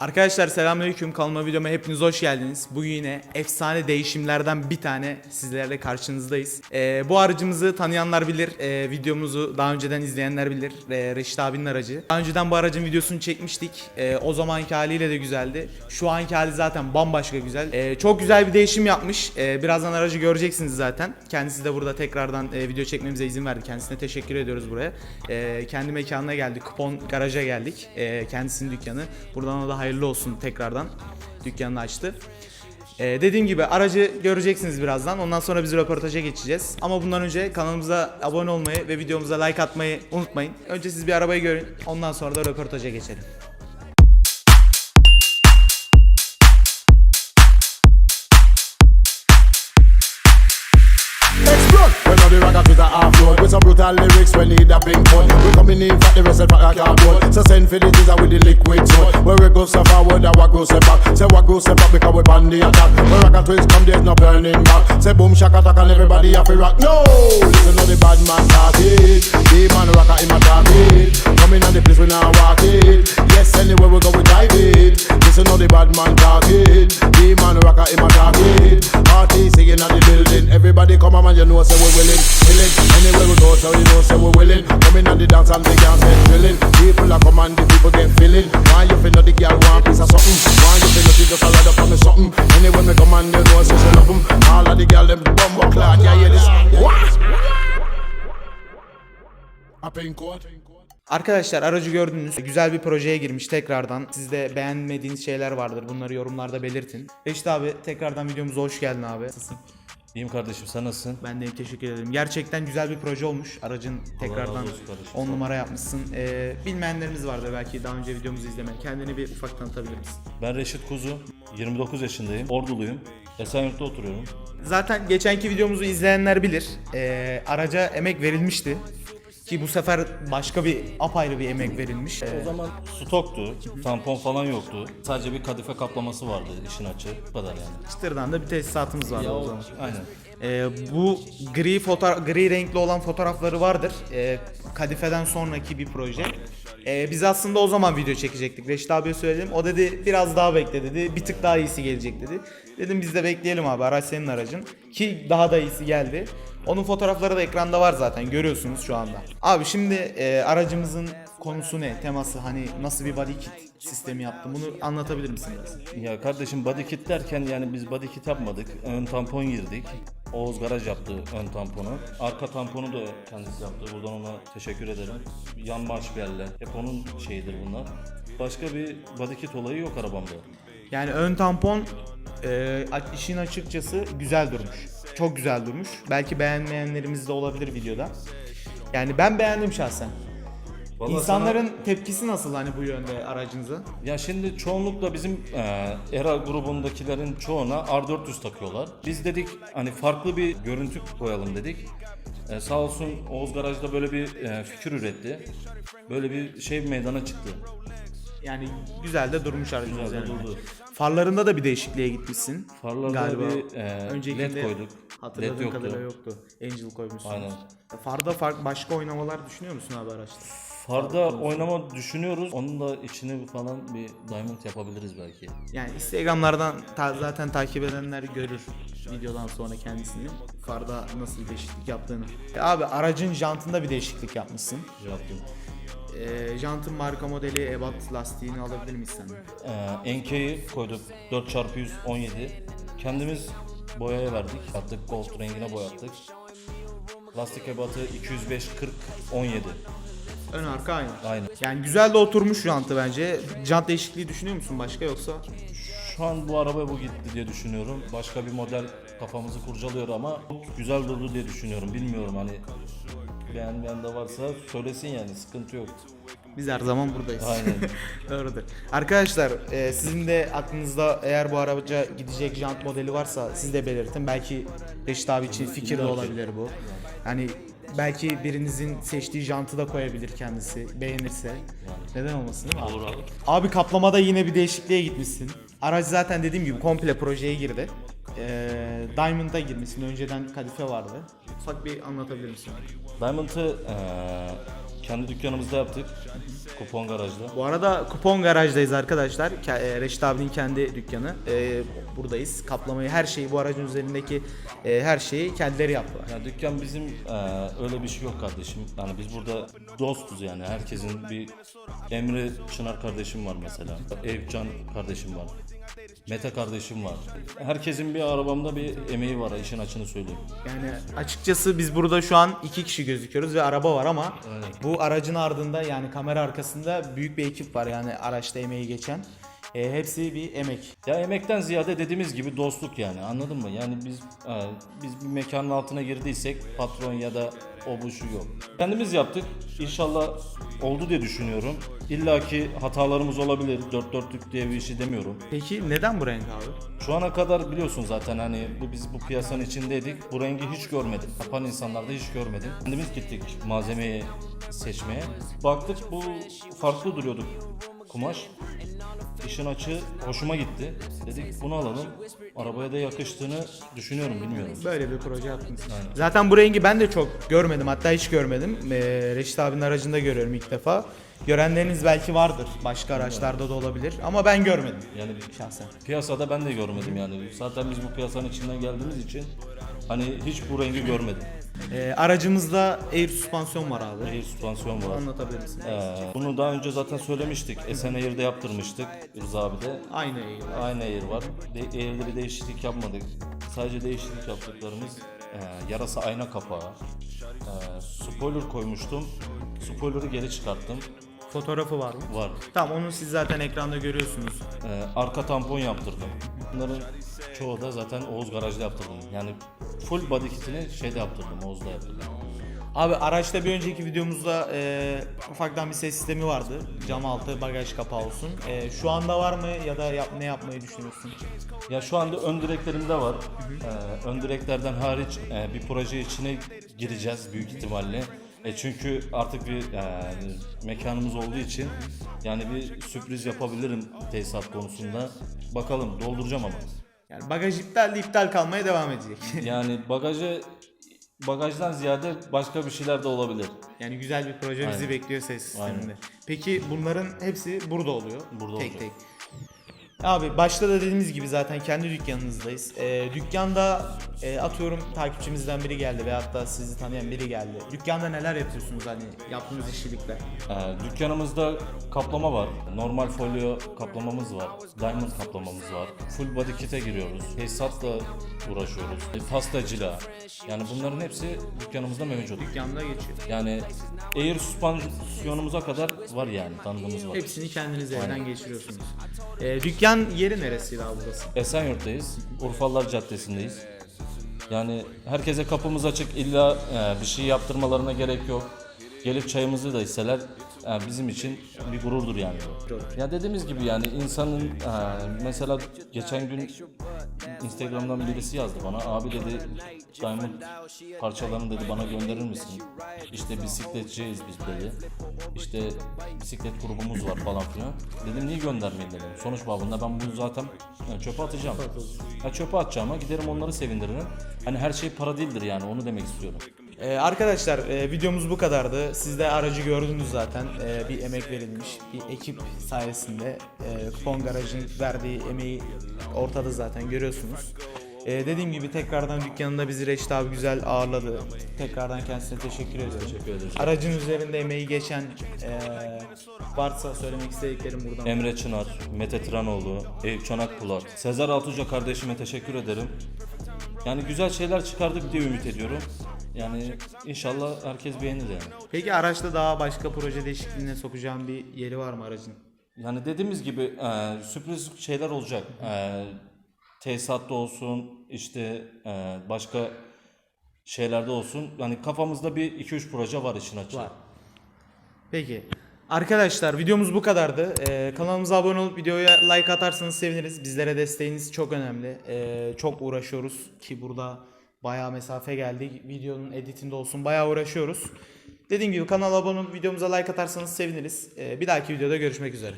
Arkadaşlar selamünaleyküm kanalıma videoma hepiniz hoş geldiniz. Bugün yine efsane değişimlerden bir tane sizlerle karşınızdayız. Ee, bu aracımızı tanıyanlar bilir, ee, videomuzu daha önceden izleyenler bilir. Ee, Reşit abinin aracı. Daha önceden bu aracın videosunu çekmiştik. Ee, o zamanki haliyle de güzeldi. Şu anki hali zaten bambaşka güzel. Ee, çok güzel bir değişim yapmış. Ee, birazdan aracı göreceksiniz zaten. Kendisi de burada tekrardan e, video çekmemize izin verdi. Kendisine teşekkür ediyoruz buraya. Ee, kendi mekanına geldik. Kupon garaja geldik. Ee, kendisinin dükkanı. Buradan ona da hayırlı olsun tekrardan. Dükkanını açtı. Ee, dediğim gibi aracı göreceksiniz birazdan. Ondan sonra biz röportaja geçeceğiz. Ama bundan önce kanalımıza abone olmayı ve videomuza like atmayı unutmayın. Önce siz bir arabayı görün. Ondan sonra da röportaja geçelim. Explode! When all the rockers with a half load With some brutal lyrics we need a big fun We coming in for the rest of our cardboard So send for the teaser with the liquid sun Where we go so forward and what goes so back. Say what goes so back because we on the attack. When and twist come there's no burning back. Say boom shaka attack and everybody have to rock. No! Listen to the bad man started The man rocker in my target Coming on the place we now walk it. Yes anywhere we go we dive it. Listen to the bad man talking The man rocker in my target Artists singing at the building. Everybody come on man you know say we willing. Willing. Anywhere we go so you know say we willing. Coming on the dance and the girls get drilling. People are come and the people get feeling Why you feel know the girl want piece of something? Why you feel know she just a ride up on me something? Anywhere me come and you know say she love 'em. All of the girl them bumbo clock Yeah hear this. What? A pink coat Arkadaşlar aracı gördünüz. Güzel bir projeye girmiş tekrardan. Sizde beğenmediğiniz şeyler vardır. Bunları yorumlarda belirtin. Reşit abi tekrardan videomuza hoş geldin abi. Nasılsın? İyiyim kardeşim sen nasılsın? Ben de teşekkür ederim. Gerçekten güzel bir proje olmuş. Aracın tekrardan razı olsun kardeşim. 10 numara yapmışsın. Ee, bilmeyenleriniz vardır belki daha önce videomuzu izlemeyen. Kendini bir ufak tanıtabilir misin? Ben Reşit Kuzu, 29 yaşındayım, Orduluyum. Esenyurt'ta oturuyorum. Zaten geçenki videomuzu izleyenler bilir. Ee, araca emek verilmişti. Ki bu sefer başka bir apayrı bir emek verilmiş. Ee, O zaman stoktu, tampon falan yoktu. Sadece bir kadife kaplaması vardı işin açığı. Bu kadar yani. çıtırdan da bir tesisatımız vardı o zaman. Aynen. Ee, bu gri foto gri renkli olan fotoğrafları vardır. Ee, Kadife'den sonraki bir proje. Ee, biz aslında o zaman video çekecektik. Reşit abiye söyledim. O dedi biraz daha bekle dedi. Bir tık daha iyisi gelecek dedi. Dedim biz de bekleyelim abi. Araç senin aracın. Ki daha da iyisi geldi. Onun fotoğrafları da ekranda var zaten. Görüyorsunuz şu anda. Abi şimdi e, aracımızın konusu ne? Teması hani nasıl bir body kit sistemi yaptım? Bunu anlatabilir misin biraz? Ya kardeşim body kit derken yani biz body kit yapmadık. Ön tampon girdik. Oğuz Garaj yaptı ön tamponu. Arka tamponu da kendisi yaptı. Buradan ona teşekkür ederim. Yan marşpiyeller. Hep onun şeyidir bunlar. Başka bir body kit olayı yok arabamda. Yani ön tampon e, işin açıkçası güzel durmuş. Çok güzel durmuş. Belki beğenmeyenlerimiz de olabilir videoda. Yani ben beğendim şahsen. Vallahi İnsanların tepkisi nasıl hani bu yönde aracınıza? Ya şimdi çoğunlukla bizim e, ERA grubundakilerin çoğuna R400 takıyorlar. Biz dedik hani farklı bir görüntü koyalım dedik. E, sağ olsun Oğuz Garaj'da böyle bir e, fikir üretti. Böyle bir şey meydana çıktı. Yani güzel de durmuş aracınız Güzel de yani. durdu. Farlarında da bir değişikliğe gitmişsin. Farlarda Galiba bir e, öncekinde led koyduk. Hatırladığım led yoktu. kadarıyla yoktu. Angel koymuşsun. Aynen. Farda fark başka oynamalar düşünüyor musun abi araçta? Farda oynama düşünüyoruz. Onun da içini falan bir diamond yapabiliriz belki. Yani Instagram'lardan ta- zaten takip edenler görür videodan sonra kendisini. Farda nasıl değişiklik yaptığını. E abi aracın jantında bir değişiklik yapmışsın. Yaptım. E, jantın marka modeli Ebat lastiğini alabilir miyiz sen? Ee, NK'yi koyduk 4x117. Kendimiz boyaya verdik. Attık gold rengine boyattık. Lastik ebatı 205 40 17. Ön arka aynı. Aynı. Yani güzel de oturmuş jantı bence. Jant değişikliği düşünüyor musun başka yoksa? Şu an bu arabaya bu gitti diye düşünüyorum. Başka bir model kafamızı kurcalıyor ama güzel durdu diye düşünüyorum. Bilmiyorum hani beğenmeyen de varsa söylesin yani sıkıntı yok. Biz her zaman buradayız. Aynen. Doğrudur. Arkadaşlar e, sizin de aklınızda eğer bu araca gidecek jant modeli varsa siz de belirtin. Belki Reşit abi için fikir de olabilir bu. Yani belki birinizin seçtiği jantı da koyabilir kendisi beğenirse. Neden olmasın değil mi abi? Olur abi. Abi kaplamada yine bir değişikliğe gitmişsin. Araç zaten dediğim gibi komple projeye girdi. Ee, Diamond'a girmişsin. Önceden kadife vardı. Ufak bir anlatabilir misin? Diamond'ı eee, kendi dükkanımızda yaptık. Kupon garajda. Bu arada kupon garajdayız arkadaşlar. Ke- e, Reşit abinin kendi dükkanı. E, buradayız. Kaplamayı her şeyi bu aracın üzerindeki e, her şeyi kendileri yaptılar. Ya dükkan bizim e, öyle bir şey yok kardeşim. Yani biz burada dostuz yani. Herkesin bir Emre Çınar kardeşim var mesela. Eyüpcan kardeşim var. Mete kardeşim var. Herkesin bir arabamda bir emeği var işin açını söyleyeyim. Yani açıkçası biz burada şu an iki kişi gözüküyoruz ve araba var ama bu aracın ardında yani kamera arkasında büyük bir ekip var yani araçta emeği geçen. E, hepsi bir emek. Ya emekten ziyade dediğimiz gibi dostluk yani anladın mı? Yani biz e, biz bir mekanın altına girdiysek patron ya da o bu şu yok. Kendimiz yaptık. İnşallah oldu diye düşünüyorum. İlla ki hatalarımız olabilir. Dört dörtlük diye bir işi demiyorum. Peki neden bu renk abi? Şu ana kadar biliyorsun zaten hani bu biz bu piyasanın içindeydik. Bu rengi hiç görmedim. Yapan insanlarda hiç görmedim. Kendimiz gittik malzemeyi seçmeye. Baktık bu farklı duruyordu kumaş. İşin açığı hoşuma gitti. Dedik bunu alalım. Arabaya da yakıştığını düşünüyorum bilmiyorum. Böyle bir proje yaptınız. Zaten bu rengi ben de çok görmedim hatta hiç görmedim. E, Reşit abinin aracında görüyorum ilk defa. Görenleriniz belki vardır. Başka araçlarda da olabilir ama ben görmedim Yani şahsen. piyasada ben de görmedim yani. Zaten biz bu piyasanın içinden geldiğimiz için hani hiç bu rengi görmedim. E, aracımızda air süspansiyon var abi. Air süspansiyon var. Anlatabilir misin? Ee, bunu daha önce zaten söylemiştik. Esen Air'de yaptırmıştık Rıza abi de. Aynı air var. Aynı Air var. De, Air'de bir değişiklik yapmadık. Sadece değişiklik yaptıklarımız e, yarasa ayna kapağı. E, spoiler koymuştum. Spoiler'ı geri çıkarttım. Fotoğrafı var mı? Var. Tamam onu siz zaten ekranda görüyorsunuz. E, arka tampon yaptırdım. Bunların çoğu da zaten Oğuz Garaj'da yaptırdım. Yani full body kitini şeyde yaptırdım, Oğuz'da yaptırdım. Abi araçta bir önceki videomuzda e, ufaktan bir ses sistemi vardı. Cam altı bagaj kapağı olsun. E, şu anda var mı ya da yap, ne yapmayı düşünüyorsun? Ya şu anda ön direklerimde var. Ee, ön direklerden hariç e, bir proje içine gireceğiz büyük ihtimalle. E çünkü artık bir e, mekanımız olduğu için yani bir sürpriz yapabilirim tesisat konusunda. Bakalım dolduracağım ama. Yani bagaj iptal de iptal kalmaya devam edecek. Yani bagajı bagajdan ziyade başka bir şeyler de olabilir. yani güzel bir proje bizi Aynen. bekliyor ses sisteminde. Aynen. Peki bunların hepsi burada oluyor. Burada tek olacak. tek. Abi başta da dediğimiz gibi zaten kendi dükkanınızdayız. E, dükkanda e, atıyorum takipçimizden biri geldi veyahut da sizi tanıyan biri geldi. Dükkanda neler yapıyorsunuz hani yaptığınız işçilikler? Ee, dükkanımızda kaplama var. Normal folyo kaplamamız var. Diamond kaplamamız var. Full body kit'e giriyoruz. Tesisatla uğraşıyoruz. E, Pastacıyla. Yani bunların hepsi dükkanımızda mevcut. Dükkanda geçiyor. Yani air süspansiyonumuza kadar var yani tanıdığımız var. Hepsini kendiniz evden geçiriyorsunuz. Ee, dükkan yeri neresiydi abi burası? Esenyurt'tayız. Urfalılar Caddesi'ndeyiz. Yani herkese kapımız açık. İlla e, bir şey yaptırmalarına gerek yok. Gelip çayımızı da içseler e, bizim için bir gururdur yani. bu. Ya dediğimiz gibi yani insanın e, mesela geçen gün Instagram'dan birisi yazdı bana. Abi dedi Diamond parçalarını dedi bana gönderir misin? İşte bisikletçiyiz biz dedi. İşte bisiklet grubumuz var falan filan. Dedim niye göndermeyin dedim. Sonuç babında ben bunu zaten yani çöpe atacağım. Ya çöpe atacağıma giderim onları sevindiririm. Hani her şey para değildir yani onu demek istiyorum. Ee, arkadaşlar e, videomuz bu kadardı. Siz de aracı gördünüz zaten. Ee, bir emek verilmiş. Bir ekip sayesinde e, Kupon Garaj'ın verdiği emeği ortada zaten görüyorsunuz. Ee, dediğim gibi tekrardan dükkanında bizi Reşit abi güzel ağırladı. Tekrardan kendisine teşekkür ediyorum. Teşekkür ederiz. Aracın üzerinde emeği geçen e, varsa söylemek istediklerim buradan. Emre Çınar, Mete Tranoğlu, Eyüp Çanak Pulat, Sezer Altuca kardeşime teşekkür ederim. Yani güzel şeyler çıkardık diye ümit ediyorum. Yani inşallah herkes beğenir yani. Peki araçta daha başka proje değişikliğine sokacağım bir yeri var mı aracın? Yani dediğimiz gibi e, sürpriz şeyler olacak. E, tesisatta olsun, işte e, başka şeylerde olsun. Yani kafamızda bir 2-3 proje var işin açığı. Var. Peki. Arkadaşlar videomuz bu kadardı. Ee, kanalımıza abone olup videoya like atarsanız seviniriz. Bizlere desteğiniz çok önemli. Ee, çok uğraşıyoruz ki burada bayağı mesafe geldi. Videonun editinde olsun bayağı uğraşıyoruz. Dediğim gibi kanala abone olup videomuza like atarsanız seviniriz. Ee, bir dahaki videoda görüşmek üzere.